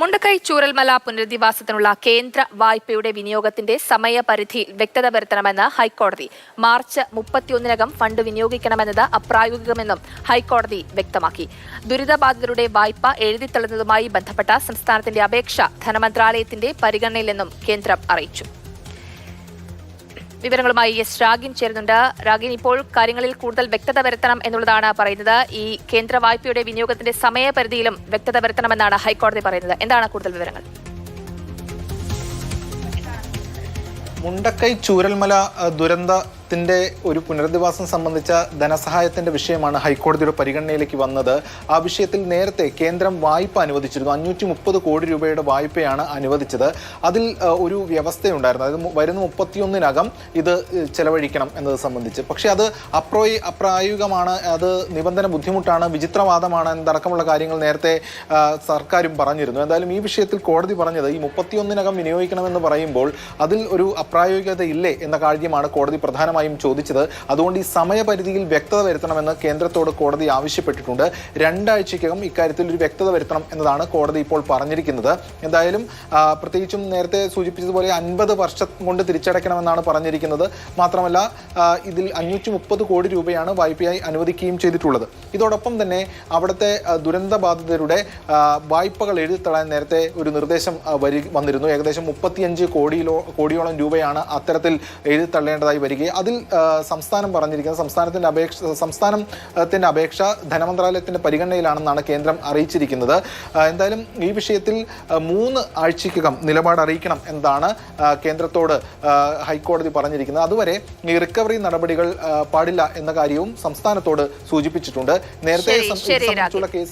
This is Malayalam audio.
മുണ്ടക്കൈ ചൂരൽമല പുനരധിവാസത്തിനുള്ള കേന്ദ്ര വായ്പയുടെ വിനിയോഗത്തിന്റെ സമയപരിധി വ്യക്തത വരുത്തണമെന്ന് ഹൈക്കോടതി മാർച്ച് മുപ്പത്തിയൊന്നിനകം ഫണ്ട് വിനിയോഗിക്കണമെന്നത് അപ്രായോഗികമെന്നും ഹൈക്കോടതി വ്യക്തമാക്കി. ദുരിതബാധിതരുടെ വായ്പ എഴുതിത്തള്ളുന്നതുമായി ബന്ധപ്പെട്ട സംസ്ഥാനത്തിന്റെ അപേക്ഷ ധനമന്ത്രാലയത്തിന്റെ പരിഗണനയിലെന്നും കേന്ദ്രം അറിയിച്ചു. വിവരങ്ങളുമായി എസ് രാഗിൻ ചേരുന്നുണ്ട്. രാഗിൻ ഇപ്പോൾ കാര്യങ്ങളിൽ കൂടുതൽ വ്യക്തത വരുത്തണം എന്നുള്ളതാണ് പറയുന്നത്. ഈ കേന്ദ്ര വായ്പയുടെ വിനിയോഗത്തിന്റെ സമയപരിധിയിലും വ്യക്തത വരുത്തണമെന്നാണ് ഹൈക്കോടതി പറയുന്നത്. എന്താണ് കൂടുതൽ വിവരങ്ങൾ? മുണ്ടക്കൈ ചൂരൽമല അഹ്, ദുരന്തത്തിന്റെ ഒരു പുനരധിവാസം സംബന്ധിച്ച ധനസഹായത്തിന്റെ വിഷയമാണ് ഹൈക്കോടതിയുടെ പരിഗണനയിലേക്ക് വന്നത്. ആ വിഷയത്തിൽ നേരത്തെ കേന്ദ്രം വായ്പ അനുവദിച്ചിരുന്നു. അഞ്ഞൂറ്റി മുപ്പത് കോടി രൂപയുടെ വായ്പയാണ് അനുവദിച്ചത്. അതിൽ ഒരു വ്യവസ്ഥയുണ്ടായിരുന്നു. അതായത് വരുന്ന മുപ്പത്തിയൊന്നിനകം ഇത് ചെലവഴിക്കണം എന്നത് സംബന്ധിച്ച്. പക്ഷേ അത് അപ്രോയി അപ്രായോഗികമാണ്. അത് നിബന്ധന ബുദ്ധിമുട്ടാണ് വിചിത്രവാദമാണ് എന്നതടക്കമുള്ള കാര്യങ്ങൾ നേരത്തെ സർക്കാരും പറഞ്ഞിരുന്നു. എന്തായാലും ഈ വിഷയത്തിൽ കോടതി പറഞ്ഞത് ഈ മുപ്പത്തിയൊന്നിനകം വിനിയോഗിക്കണമെന്ന് പറയുമ്പോൾ അതിൽ ഒരു അപ്രായോഗികത ഇല്ലേ എന്ന കാര്യമാണ് കോടതി പ്രധാനമായും ചോദിച്ചത് അതുകൊണ്ട് ഈ സമയപരിധിയിൽ വ്യക്തത വരുത്തണമെന്ന് കേന്ദ്രത്തോട് കോടതി ആവശ്യപ്പെട്ടിട്ടുണ്ട്. രണ്ടാഴ്ചയ്ക്കകം ഇക്കാര്യത്തിൽ ഒരു വ്യക്തത വരുത്തണം എന്നതാണ് കോടതി ഇപ്പോൾ പറഞ്ഞിരിക്കുന്നത്. എന്തായാലും പ്രത്യേകിച്ചും നേരത്തെ സൂചിപ്പിച്ചതുപോലെ അൻപത് വർഷം കൊണ്ട് തിരിച്ചടയ്ക്കണമെന്നാണ് പറഞ്ഞിരിക്കുന്നത്. മാത്രമല്ല ഇതിൽ അഞ്ഞൂറ്റി മുപ്പത് കോടി രൂപയാണ് വായ്പയായി അനുവദിക്കുകയും ചെയ്തിട്ടുള്ളത്. ഇതോടൊപ്പം തന്നെ അവിടുത്തെ ദുരന്ത ബാധിതരുടെ വായ്പകൾ എഴുതിത്തള്ളാൻ നേരത്തെ ഒരു നിർദ്ദേശം വരി വന്നിരുന്നു. ഏകദേശം മുപ്പത്തിയഞ്ച് കോടിയിലോ കോടിയോളം രൂപയാണ് അത്തരത്തിൽ എഴുതിത്തള്ളേണ്ടതായി വരികയും അതിൽ സംസ്ഥാനം പറഞ്ഞിരിക്കുന്നത് സംസ്ഥാനത്തിന്റെ അപേക്ഷ സംസ്ഥാനത്തിന്റെ അപേക്ഷ ധനമന്ത്രാലയത്തിന്റെ പരിഗണനയിലാണെന്നാണ് കേന്ദ്രം അറിയിച്ചിരിക്കുന്നത്. എന്തായാലും ഈ വിഷയത്തിൽ മൂന്ന് ആഴ്ചയ്ക്കകം നിലപാട് അറിയിക്കണം എന്നാണ് കേന്ദ്രത്തോട് ഹൈക്കോടതി പറഞ്ഞിരിക്കുന്നത്. അതുവരെ ഈ റിക്കവറി നടപടികൾ പാടില്ല എന്ന കാര്യവും സംസ്ഥാനത്തോട് സൂചിപ്പിച്ചിട്ടുണ്ട്. നേരത്തെ സംബന്ധിച്ചുള്ള കേസ്